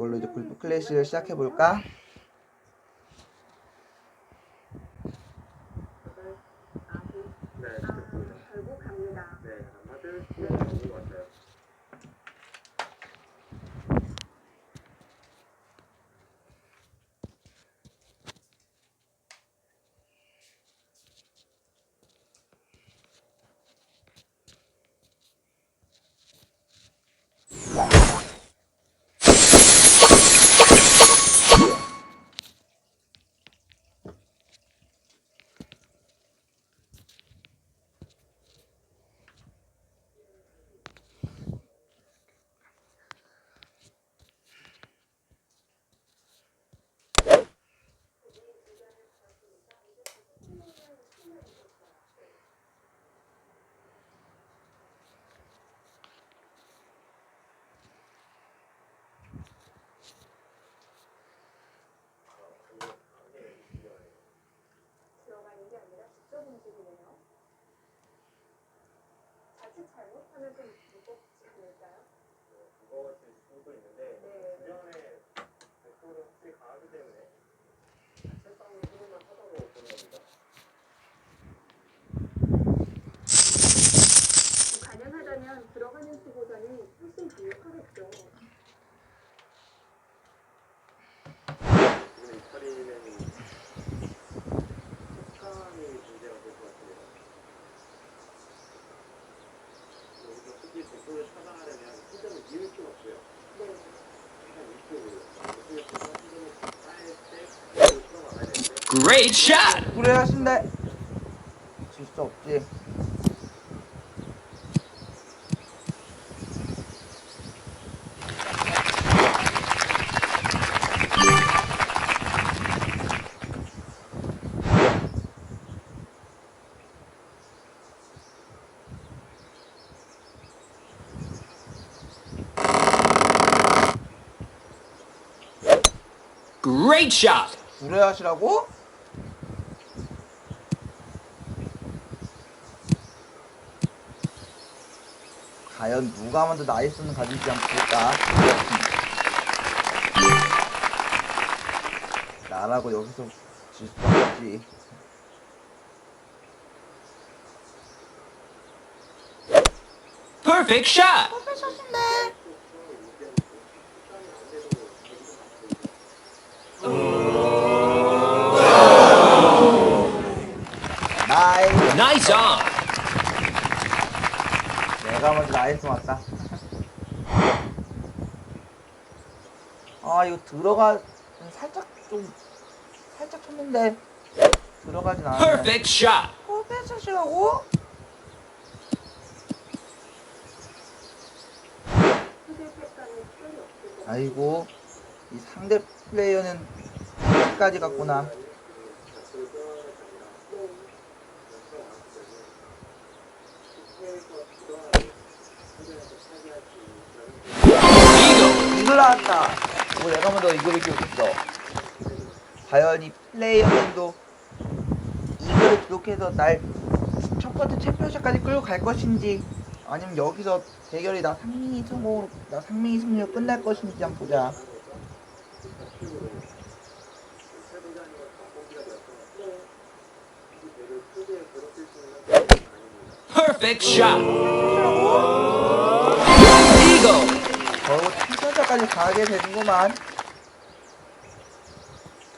이걸로 이제 골프 클래식을 시작해 볼까? 네, 듣습니다. 결국 갑니다. 네, 안 맞을 수는 없는 것 같아요. 들어가는 게 아니라 직접 움직이네요. 자칫 잘못하면 좀 무겁지 않을까요? 무거워질 수도 있는데 네. 주변에 백돌은 확실히 강하기 때문에 채빵이 흐름만 하다고 보는 겁니다. 가능하다면 들어가는 수보다는 훨씬 강력하겠죠. 지금 이 처리는 식감이 문제가 될 것 같습니다. 여기서 굳이 백돌을 차단하려면 힘점을 미울 필요 없어요. 네. 그냥 이쪽으로. 이쪽에서 힘점을 쌓일 때 백돌을 풀어나가야 되는데 Great shot! 그래 하신대. 질수 없지. Great shot! 그래 하시라고? 과연 누가 먼저 나이스는 한번 볼까? 나라고 여기서 질수 없지. Perfect shot! 나이스. Nice on! 내가 먼저 나이스 왔다. 아 이거 들어가 살짝 좀 살짝 쳤는데 들어가진 않았네. Perfect shot! 어, 것 아이고 이 상대 플레이어는 까지 갔구나. 이글 나왔다. 오, 내가 먼저 이글을 기록했어. 과연 이 플레이어님도 이글을 기록해서 날 첫 번째 챔피언십까지 끌고 갈 것인지 아니면 여기서 대결이 나 상민이 성공으로 나 상민이 승리로 끝날 것인지 한번 보자. Perfect! 챔피언십까지 가게 되는구만.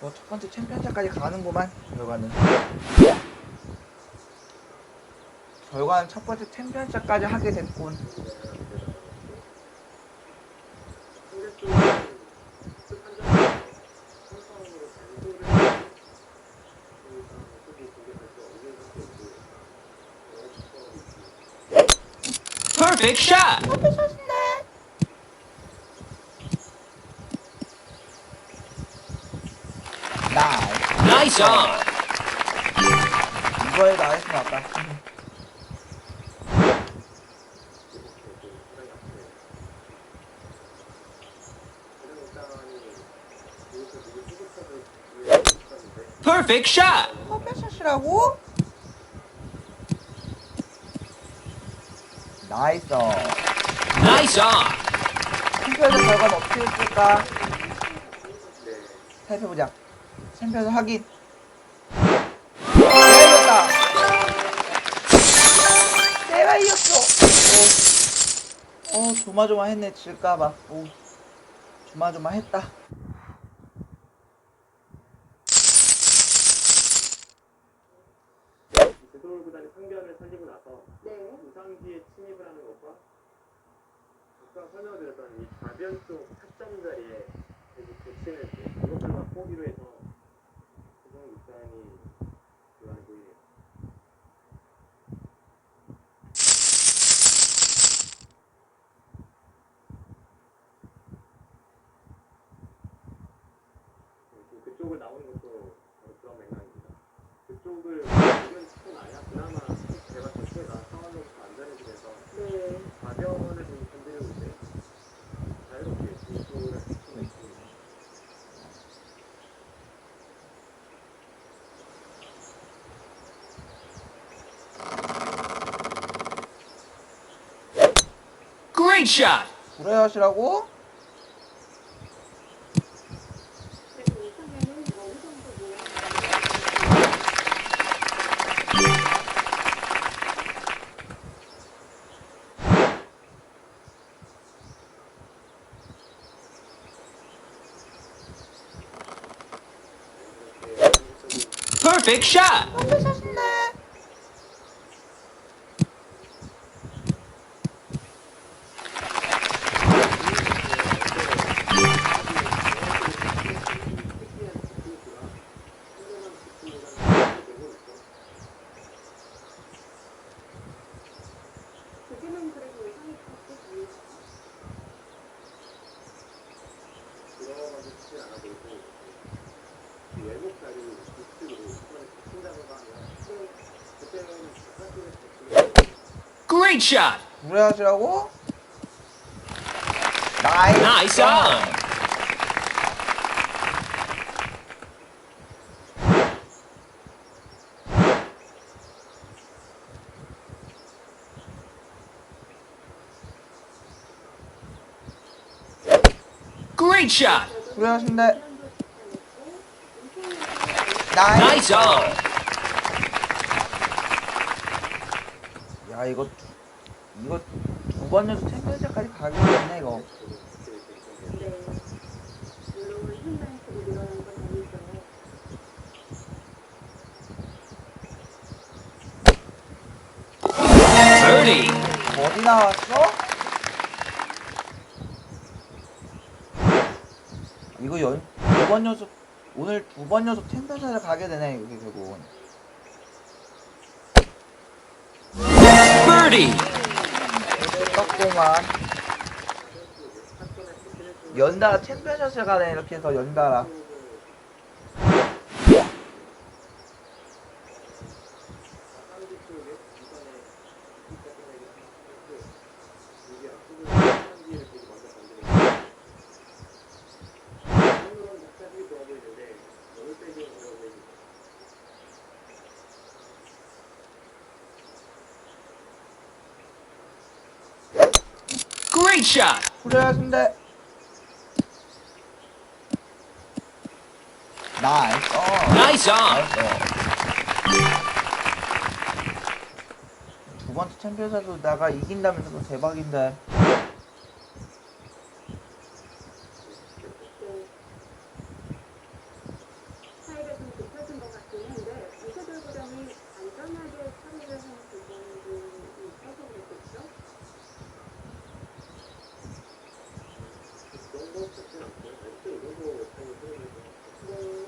저첫 번째 챔피언십까지 가는구만. 결과는. 결과는 첫 번째 챔피언십까지 하게 됐군. Perfect shot! 나이스. Nice on! 이거에 나이스 나왔다. Perfect shot! 퍼페샷이라고? 나이스. Nice on! 투표에서 결과는 어떻게 됐을까? 살펴보자. 챔피언 확인. 내가 이겼다. 내가 이겼어. 어, 어 조마조마했네 질까봐. 오, 조마조마했다. 구도울 구단이 상변을 살리고 나서 네. 우상기에 침입을 하는 것과 아까 설명드렸던 이 좌변 쪽 타점 자리에 붙이는 그것들과 포기로 해서 보이네요. 지금 그쪽을 나오는 것도 바로 그런 맥락입니다. 그쪽을 지금 치고 나야 그나마 대박 자체가 상황으로 안전해지면서 네. 가변을 좀 건드리고 이제 자유롭게 이쪽을 할 수가 있습니다. Great shot. 모양 Perfect shot. 그게는 그래도 예상이 그렇게 보이죠. 들어가서 치지 않아도 되고 이 외국 자리 우측으로 이번에 친다고 하면 네. 그때는 바깥쪽에 Great shot. 구레하시라고? 나이스. Nice on. Great shot. 구레하신데. 나이스. Nice on. 야 이거 두- 이거 두 번 연속 챔피언십까지 이거. 네. 늘어난 건 아니죠. Birdie. 어디 나왔어? 이거 연 두번 연속 오늘 두 번 연속 챔피언십을 가게 되네 이게 결국은. Birdie. 떴구만. 연달아 챔피언십을 가네 이렇게 해서 연달아. Great shot. 후레하신데. 나이스. 어. Nice on. 두 번째 챔피언십도 나가 이긴다면 또 대박인데. 네. 차이가 좀 좁혀진 것 같긴 한데 이세돌보다는 안전하게 처리를 하는 부분이 있어서 그렇겠죠? 네.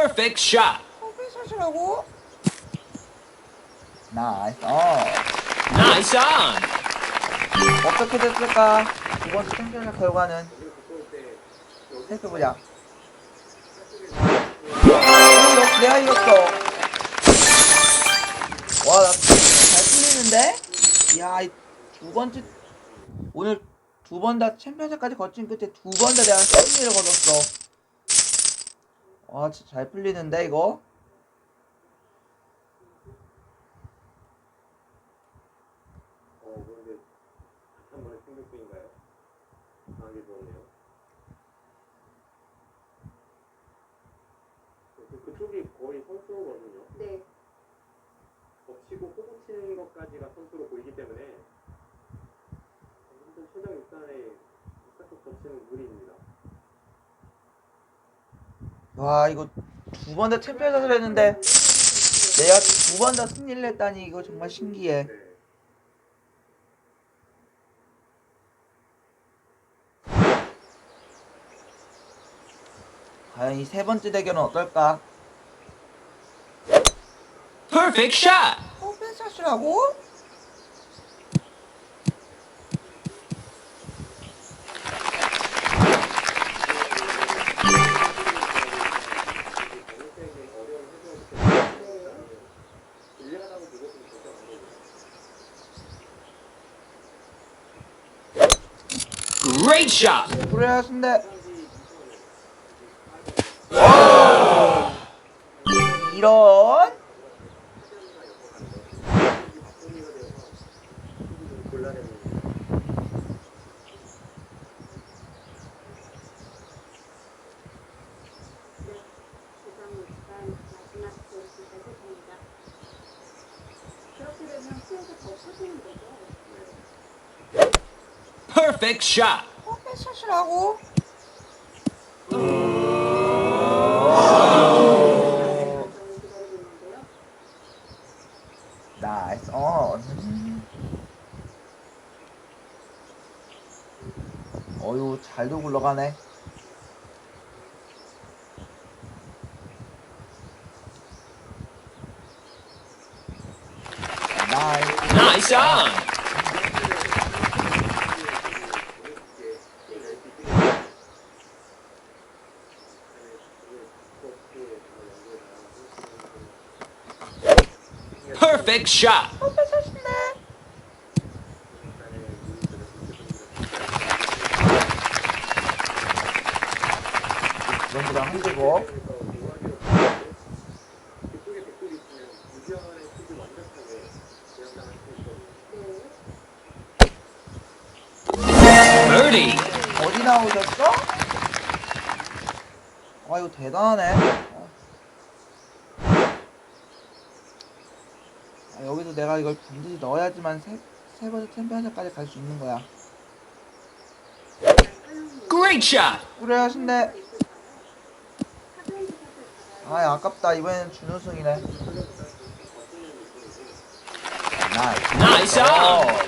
Perfect shot. 챔피언십이라고? 나이스. 어. Nice on. 어떻게 됐을까? 두 번째 챔피언십 결과는. 이거 내가 이겼어. 와, 나잘 풀리는데? 이야, 이두 번째, 오늘 두 번 다 챔피언십까지 거친 끝에 두 번 다 내가 승리를 거뒀어. 아, 잘 풀리는데 이거? 어, 근데 한 번에 16분인가요? 강하게 좋네요. 어, 그, 그쪽이 거의 선수로거든요. 네. 덮치고 호구 치는 것까지가 선수로 보이기 때문에 완전 최장 육단에 바깥쪽 덮치는 무리입니다. 와 이거 두 번 다 챔피언 샷을 했는데 내가 두 번 다 승리를 했다니 이거 정말 신기해. 네. 과연 이 세 번째 대결은 어떨까? Perfect shot. 어, 펜샷이라고? Great shot. 그래야신데 이런 네. 주장 일단 마지막 조수가 됩니다. 그렇게 되면 수에서 더 커지는 거죠. 결정을 기다리고 있는데요. 나이스 어. 음. 어유 잘도 굴러가네. 나이스. Nice on. Perfect shot. 어, 펜샷인데. 전부 다 흔들고. 그쪽에 댓글이 있으면 유지하는 수비 완벽하게 대응당 있거든요. 네. Birdie. 어디 나오셨어? 아 이거 대단하네. 어. 아, 여기서 내가 이걸 반드시 넣어야지만 세, 세 번째 챔피언십까지 갈 수 있는 거야. Great shot. 그래야신데. 아 아깝다 이번에는 준우승이네. 나이스. Nice on.